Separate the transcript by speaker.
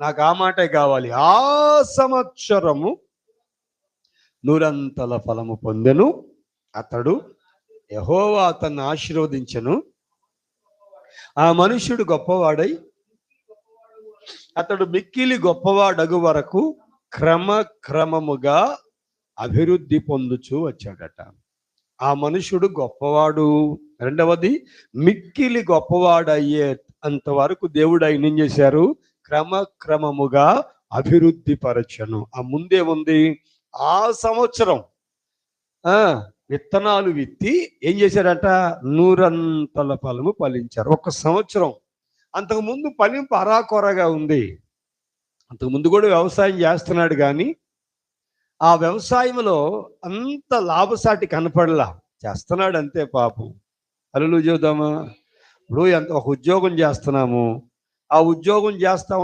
Speaker 1: నాకు ఆ మాటే కావాలి. ఆ సంవత్సరము నూరంతల ఫలము పొందెను. అతడు యహోవా అతన్ని ఆశీర్వదించను. ఆ మనుష్యుడు గొప్పవాడై అతడు మిక్కిలి గొప్పవాడగు వరకు క్రమక్రమముగా అభివృద్ధి పొందుచూ వచ్చాడట. ఆ మనుషుడు గొప్పవాడు. రెండవది మిక్కిలి గొప్పవాడు అయ్యే అంతవరకు దేవుడు ఆయన ఏం చేశారు? క్రమక్రమముగా అభివృద్ధి పరచను ఆ ముందే ఉంది ఆ సంవత్సరం. ఆ విత్తనాలు విత్తి ఏం చేశారట? నూరంతల ఫలము ఫలించారు. ఒక సంవత్సరం. అంతకుముందు ఫలింపు అరాకొరగా ఉంది. అంతకు ముందు కూడా వ్యవసాయం చేస్తున్నాడు కానీ ఆ వ్యవసాయంలో అంత లాభసాటి కనపడలా. చేస్తున్నాడు అంతే పాపం. అల్లు చూద్దామా? ఇప్పుడు ఎంత ఒక ఉద్యోగం చేస్తున్నాము. ఆ ఉద్యోగం చేస్తా